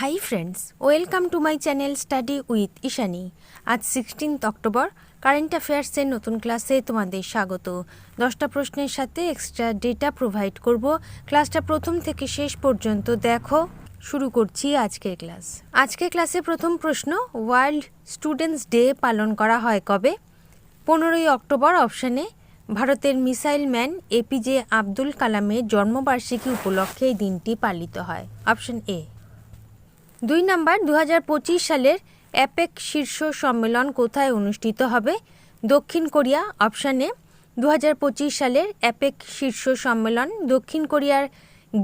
Hi friends welcome to my channel study with Ishani আজ sixteenth October current অ্যাফেয়ার্সের নতুন ক্লাসে তোমাদের স্বাগত। দশটা প্রশ্নের সাথে এক্সট্রা ডেটা প্রোভাইড করব। ক্লাসটা প্রথম থেকে শেষ পর্যন্ত দেখো। শুরু করছি আজকের ক্লাস আজকের ক্লাসে প্রথম প্রশ্ন ওয়ার্ল্ড স্টুডেন্টস ডে পালন করা হয় কবে? পনেরোই অক্টোবর অপশানে ভারতের মিসাইল ম্যান এপিজে আব্দুল কালামের জন্মবার্ষিকী উপলক্ষে এই দিনটি পালিত হয়। অপশন এ দুই নাম্বার দু সালের অ্যাপেক শীর্ষ সম্মেলন কোথায় অনুষ্ঠিত হবে? দক্ষিণ কোরিয়া, অপশানে দু হাজার পঁচিশ সালের অ্যাপেক শীর্ষ সম্মেলন দক্ষিণ কোরিয়ার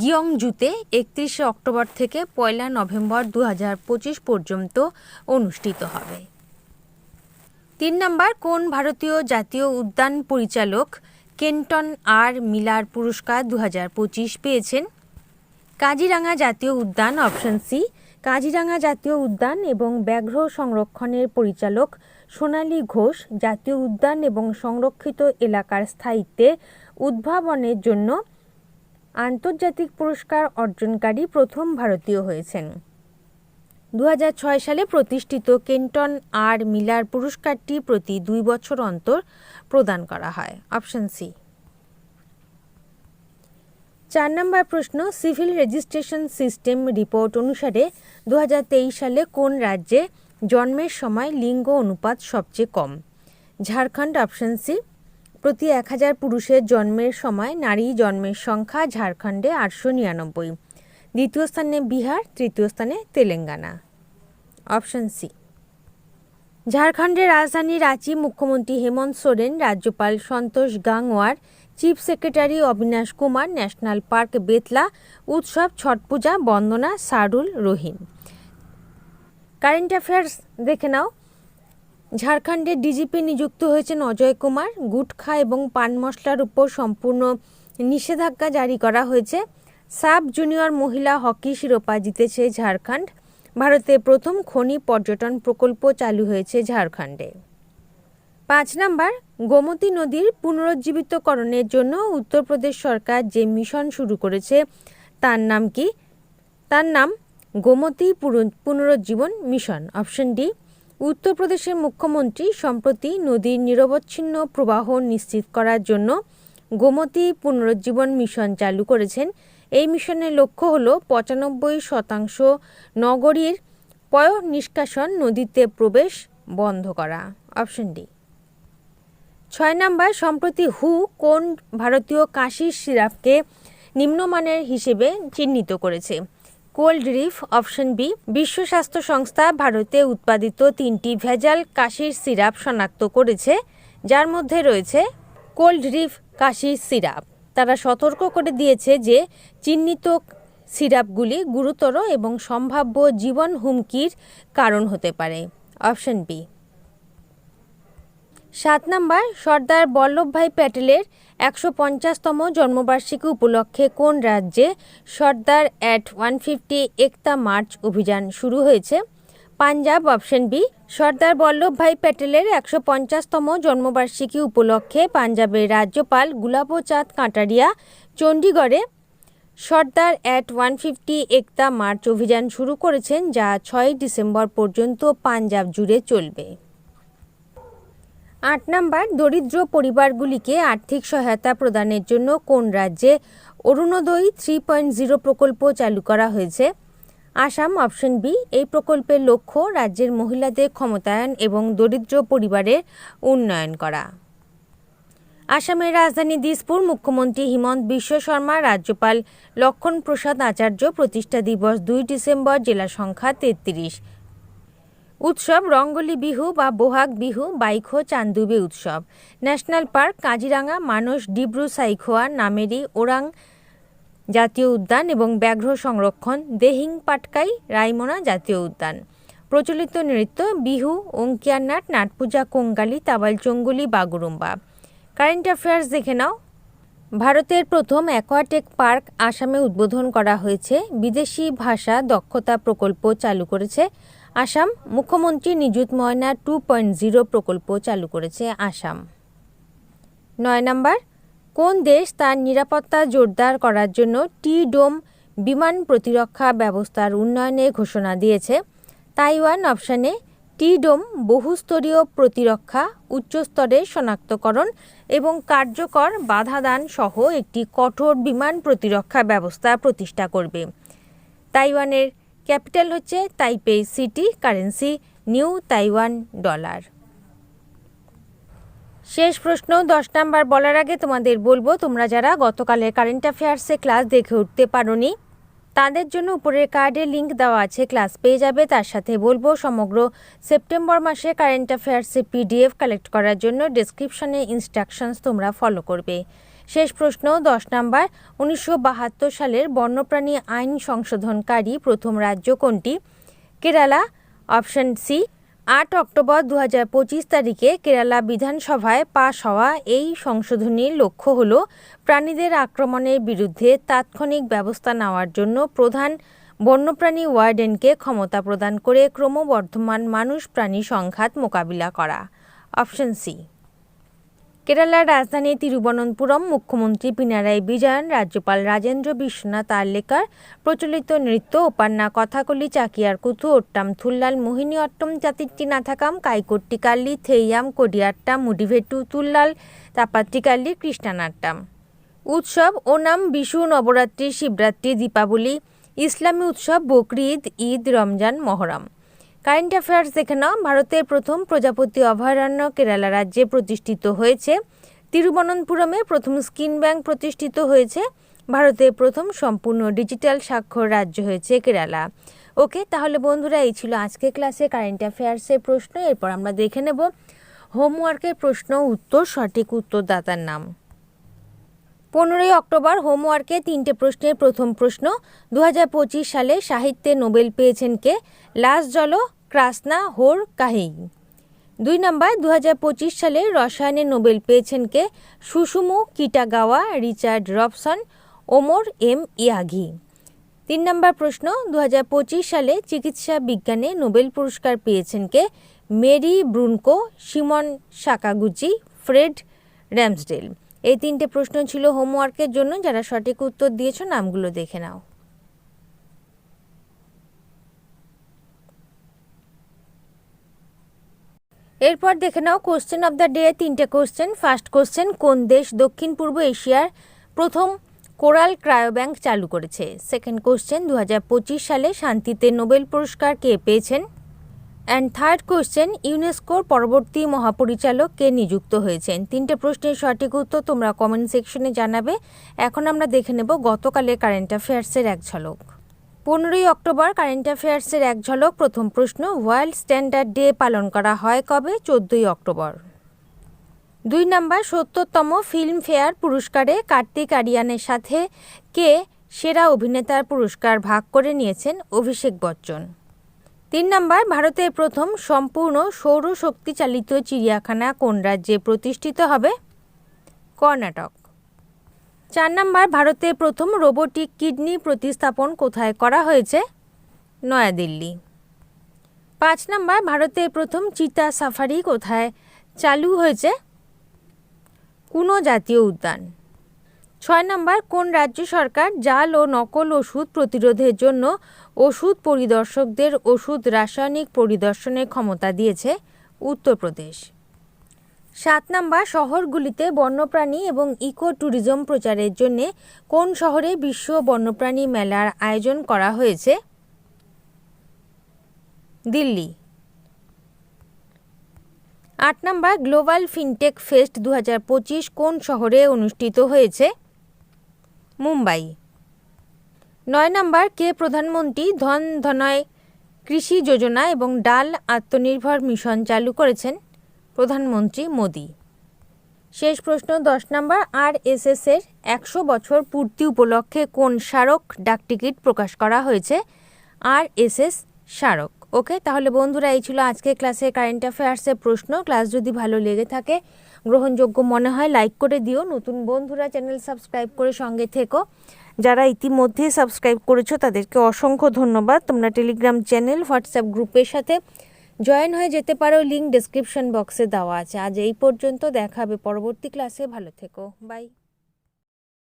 গিয়ংজুতে একত্রিশে অক্টোবর থেকে পয়লা নভেম্বর দু হাজার পঁচিশ পর্যন্ত অনুষ্ঠিত হবে। তিন নম্বর কোন ভারতীয় জাতীয় উদ্যান পরিচালক কেন্টন আর মিলার পুরস্কার দু হাজার পঁচিশ পেয়েছেন? কাজিরাঙ্গা জাতীয় উদ্যান, অপশন সি কাজিরাঙ্গা জাতীয় উদ্যান এবং ব্যাঘ্র সংরক্ষণের পরিচালক সোনালী ঘোষ জাতীয় উদ্যান এবং সংরক্ষিত এলাকার স্থায়িত্বে উদ্ভাবনের জন্য আন্তর্জাতিক পুরস্কার অর্জনকারী প্রথম ভারতীয় হয়েছেন। দু হাজার ছয় সালে প্রতিষ্ঠিত কেন্টন আর মিলার পুরস্কারটি প্রতি দুই বছর অন্তর প্রদান করা হয়। Option C. চার নম্বর প্রশ্ন, সিভিল রেজিস্ট্রেশন সিস্টেম রিপোর্ট অনুসারে দু হাজার তেইশ সালে কোন রাজ্যে জন্মের সময় লিঙ্গ অনুপাত সবচেয়ে কম? ঝাড়খণ্ড অপশন সি, প্রতি এক হাজার পুরুষের জন্মের সময় নারী জন্মের সংখ্যা ঝাড়খণ্ডে আটশো নিরানব্বই। দ্বিতীয় স্থানে বিহার, তৃতীয় স্থানে তেলেঙ্গানা। অপশন সি ঝাড়খণ্ডের রাজধানী রাঁচি মুখ্যমন্ত্রী হেমন্ত সোরেন, রাজ্যপাল Santosh Gangwar chief secretary Abinash Kumar, national park Betla, উৎসব, ছট পূজা, বন্দনা, সারুল রহিম। কারেন্ট অ্যাফেয়ার্স দেখে নাও। ঝাড়খণ্ডের ডিজিপি নিযুক্ত হয়েছেন অজয় কুমার। গুটখা এবং পান মশলার উপর সম্পূর্ণ নিষেধাজ্ঞা জারি করা হয়েছে। সাব জুনিয়র মহিলা হকি শিরোপা জিতেছে ঝাড়খণ্ড। ভারতে প্রথম খনি পর্যটন প্রকল্প চালু হয়েছে ঝাড়খণ্ডে। পাঁচ নাম্বার, গোমতী নদীর পুনরুজ্জীবিতকরণের জন্য উত্তরপ্রদেশ সরকার যে মিশন শুরু করেছে, তার নাম কি? তার নাম গোমতী পুনরুজ্জীবন মিশন। অপশন ডি উত্তরপ্রদেশের মুখ্যমন্ত্রী সম্প্রতি নদীর নিরবচ্ছিন্ন প্রবাহ নিশ্চিত করার জন্য গোমতী পুনরুজ্জীবন মিশন চালু করেছেন। এই মিশনের লক্ষ্য হল পঁচানব্বই শতাংশ নগরীর পয় নিষ্কাশন নদীতে প্রবেশ বন্ধ করা। Option D. ছয় নাম্বার, সম্প্রতি হু কোন ভারতীয় কাশির সিরাপকে নিম্নমানের হিসেবে চিহ্নিত করেছে? কোল্ড রিফ, অপশন বি, বিশ্ব স্বাস্থ্য সংস্থা ভারতে উৎপাদিত তিনটি ভেজাল কাশির সিরাপ শনাক্ত করেছে, যার মধ্যে রয়েছে কোল্ড রিফ কাশির সিরাপ। তারা সতর্ক করে দিয়েছে যে চিহ্নিত সিরাপগুলি গুরুতর এবং সম্ভাব্য জীবন হুমকির কারণ হতে পারে। Option B. সাত নম্বর, সর্দার বল্লভভাই প্যাটেলের একশো পঞ্চাশতম জন্মবার্ষিকী উপলক্ষে কোন রাজ্যে Sardar at one fifty Ekta march অভিযান শুরু হয়েছে? পাঞ্জাব অপশন বি, সর্দার বল্লভভাই প্যাটেলের একশো পঞ্চাশতম জন্মবার্ষিকী উপলক্ষে পাঞ্জাবের রাজ্যপাল Gulabchand Kataria চণ্ডীগড়ে Sardar at one fifty Ekta march অভিযান শুরু করেছেন, যা ছয় ডিসেম্বর পর্যন্ত পাঞ্জাব জুড়ে চলবে। আট নাম্বার, দরিদ্র পরিবারগুলিকে আর্থিক সহায়তা প্রদানের জন্য কোন রাজ্যে অরুণোদয় থ্রি পয়েন্ট জিরো প্রকল্প চালু করা হয়েছে? আসাম অপশন বি, এই প্রকল্পের লক্ষ্য রাজ্যের মহিলাদের ক্ষমতায়ন এবং দরিদ্র পরিবারের উন্নয়ন করা। আসামের রাজধানী দিসপুর মুখ্যমন্ত্রী হিমন্ত বিশ্ব শর্মা, রাজ্যপাল লক্ষণ প্রসাদ আচার্য প্রতিষ্ঠা দিবস দুই ডিসেম্বর, জেলা সংখ্যা তেত্রিশ। উৎসব রঙ্গলি বিহু বা বোহাগ বিহু বাইখো চান্দুবে উৎসব। ন্যাশনাল পার্ক কাজিরাঙ্গা মানস ডিব্রু সাইখোয়া নামেরি ওরাং জাতীয় উদ্যান এবং ব্যাঘ্র সংরক্ষণ, দেহিং পাটকাই, রাইমোনা জাতীয় উদ্যান। প্রচলিত নৃত্য বিহু অঙ্কিয়ার নাট নাটপূজা, কোঙ্গালি, তাবাল চঙ্গুলি, বাগুরুম্বা। কারেন্ট অ্যাফেয়ার্স দেখে নাও। ভারতের প্রথম অ্যাকোয়াটেক পার্ক আসামে উদ্বোধন করা হয়েছে। বিদেশি ভাষা দক্ষতা প্রকল্প চালু করেছে আসাম। মুখ্যমন্ত্রী নিযুত ময়না টু পয়েন্ট জিরো প্রকল্প চালু করেছে আসাম। নয় নম্বর কোন দেশ তার নিরাপত্তা জোরদার করার জন্য টি ডোম বিমান প্রতিরক্ষা ব্যবস্থার উন্নয়নে ঘোষণা দিয়েছে? তাইওয়ান অপশানে, টিডোম বহুস্তরীয় প্রতিরক্ষা, উচ্চস্তরের শনাক্তকরণ এবং কার্যকর বাধাদান সহ একটি কঠোর বিমান প্রতিরক্ষা ব্যবস্থা প্রতিষ্ঠা করবে। তাইওয়ানের ক্যাপিটাল হচ্ছে Taipei city currency, new Taiwan dollar. শেষ প্রশ্ন, দশ নাম্বার বলার আগে তোমাদের বলব, তোমরা যারা গতকালের কারেন্ট অ্যাফেয়ার্সে ক্লাস দেখে উঠতে পারোনি, তাদের জন্য উপরের কার্ডে লিঙ্ক দেওয়া আছে ক্লাস পেয়ে যাবে। তার সাথে বলব, সমগ্র সেপ্টেম্বর মাসে কারেন্ট অ্যাফেয়ার্সে পিডিএফ কালেক্ট করার জন্য ডিসক্রিপশনে ইনস্ট্রাকশনস তোমরা ফলো করবে। শেষ প্রশ্ন, দশ নাম্বার, উনিশশো বাহাত্তর সালের বন্যপ্রাণী আইন সংশোধনকারী প্রথম রাজ্য কোনটি? কেরালা অপশন সি আট অক্টোবর দু পঁচিশ তারিখে কেরালা বিধানসভায় পাশ হওয়া এই সংশোধনীর লক্ষ্য হল প্রাণীদের আক্রমণের বিরুদ্ধে তাৎক্ষণিক ব্যবস্থা নেওয়ার জন্য প্রধান বন্যপ্রাণী ওয়ার্ডেনকে ক্ষমতা প্রদান করে ক্রমবর্ধমান মানুষ প্রাণী সংঘাত মোকাবিলা করা। Option C. কেরালার রাজধানী তিরুবনন্তপুরম মুখ্যমন্ত্রী পিনারাই বিজয়ন, রাজ্যপাল রাজেন্দ্র বিশ্বনাথ আর্লেকার প্রচলিত নৃত্য ওপান্না কথাকলি, চাকিয়ার কুথু, ওট্টাম থুল্লাল, মোহিনী অট্টম চাতিট্টি নাথাকাম কাইকোট্টিকাল্লি থেইয়াম কোডিয়াট্টাম মুডিভেটু তুল্লাল তাপাট্টিকাল্লি কৃষ্ণানাট্টাম। উৎসব ওনাম বিশু নবরাত্রি, শিবরাত্রি, দীপাবলি, ইসলামী উৎসব বকরি ঈদ ঈদ, রমজান, মহরম। কারেন্ট অ্যাফেয়ার্স দেখে নাও। ভারতের প্রথম প্রজাপতি অভয়ারণ্য কেরালা রাজ্যে প্রতিষ্ঠিত হয়েছে। তিরুবনন্তপুরমে প্রথম স্কিন ব্যাংক প্রতিষ্ঠিত হয়েছে। ভারতের প্রথম সম্পূর্ণ ডিজিটাল স্বাক্ষর রাজ্য হয়েছে কেরালা। ওকে, তাহলে বন্ধুরা, এই ছিল আজকে ক্লাসে কারেন্ট অ্যাফেয়ার্সের প্রশ্ন। এরপর আমরা দেখে নেব হোমওয়ার্কের প্রশ্ন, উত্তর, সঠিক উত্তরদাতার নাম। পনেরোই অক্টোবর হোমওয়ার্কে তিনটে প্রশ্নের প্রথম প্রশ্ন। দু হাজার পঁচিশ সালে সাহিত্যে নোবেল পেয়েছেন কে? লাস জল ক্রাসনা হোর কাহিই দুই নম্বর দু পঁচিশ সালে রসায়নে নোবেল পেয়েছেন কে? Susumu Kitagawa, Richard Robson, Omar M Yaghi তিন নম্বর প্রশ্ন দু হাজার পঁচিশ সালে চিকিৎসা বিজ্ঞানে নোবেল পুরস্কার পেয়েছেন কে? Mary Brunkow, Shimon Sakaguchi, Fred Ramsdell. এই তিনটে প্রশ্ন ছিল হোমওয়ার্কের জন্য। যারা সঠিক উত্তর দিয়েছ, নামগুলো দেখে নাও। এরপর দেখে নাও কোশ্চেন অব দ্য ডে তিনটে কোশ্চেন ফার্স্ট কোশ্চেন কোন দেশ দক্ষিণ পূর্ব এশিয়ার প্রথম কোরাল ক্রায়োব্যাংক চালু করেছে? সেকেন্ড কোশ্চেন দু হাজার পঁচিশ সালে শান্তিতে নোবেল পুরস্কার কে পেয়েছেন? অ্যান্ড থার্ড কোশ্চেন ইউনেস্কোর পরবর্তী মহাপরিচালক কে নিযুক্ত হয়েছেন? তিনটে প্রশ্নের সঠিক উত্তর তোমরা কমেন্ট সেকশনে জানাবে। এখন আমরা দেখে নেব গতকালের কারেন্ট অ্যাফেয়ার্সের এক ঝলক। পনেরোই অক্টোবর কারেন্ট অ্যাফেয়ার্সের এক ঝলক প্রথম প্রশ্ন, ওয়ার্ল্ড স্ট্যান্ডার্ড ডে পালন করা হয় কবে? চোদ্দই অক্টোবর। দুই নাম্বার, সত্তরতম ফিল্মফেয়ার পুরস্কারে কার্তিক আরিয়ানের সাথে কে সেরা অভিনেতার পুরস্কার ভাগ করে নিয়েছেন অভিষেক বচ্চন? তিন নম্বর, ভারতের প্রথম সম্পূর্ণ সৌরশক্তি চালিত চিড়িয়াখানা কোন রাজ্যে প্রতিষ্ঠিত হবে? কর্ণাটক। চার নম্বর, ভারতে প্রথম রোবোটিক কিডনি প্রতিস্থাপন কোথায় করা হয়েছে? নয়াদিল্লি। পাঁচ নম্বর ভারতের প্রথম চিতা সাফারি কোথায় চালু হয়েছে? কুনো জাতীয় উদ্যান। ছয় নম্বর, কোন রাজ্য সরকার জাল ও নকল ওষুধ প্রতিরোধের জন্য ওষুধ পরিদর্শকদের ওষুধ রাসায়নিক পরিদর্শনের ক্ষমতা দিয়েছে? উত্তরপ্রদেশ। সাত নম্বর শহরগুলিতে বন্যপ্রাণী এবং ইকো ট্যুরিজম প্রচারের জন্য কোন শহরে বিশ্ব বন্যপ্রাণী মেলার আয়োজন করা হয়েছে? দিল্লি। আট নম্বর গ্লোবাল ফিনটেক ফেস্ট দু হাজার পঁচিশ কোন শহরে অনুষ্ঠিত হয়েছে? মুম্বাই। নয় নম্বর কে প্রধানমন্ত্রী ধন ধনয় কৃষি যোজনা এবং ডাল আত্মনির্ভর মিশন চালু করেছেন? প্রধানমন্ত্রী মোদি। শেষ প্রশ্ন, দশ নম্বর আর এস এর একশো বছর পূর্তি উপলক্ষে কোন স্মারক ডাকটিকিট প্রকাশ করা হয়েছে? আর এস এস স্মারক। ওকে, তাহলে বন্ধুরা, এই ছিল আজকে ক্লাসে কারেন্ট অ্যাফেয়ার্সের প্রশ্ন। ক্লাস যদি ভালো লেগে থাকে, গ্রহণযোগ্য মনে হয়, লাইক করে দিও। নতুন বন্ধুরা, চ্যানেল সাবস্ক্রাইব করে সঙ্গে থেকো। যারা ইতিমধ্যে সাবস্ক্রাইব করেছ, তাদেরকে অসংখ্য ধন্যবাদ। তোমরা টেলিগ্রাম চ্যানেল হোয়াটসঅ্যাপ গ্রুপের সাথে জয়েন হয়ে যেতে পারো লিঙ্ক ডিসক্রিপশন বক্সে দেওয়া আছে। আজ এই পর্যন্ত দেখাবে। পরবর্তী ক্লাসে ভালো থেকো। বাই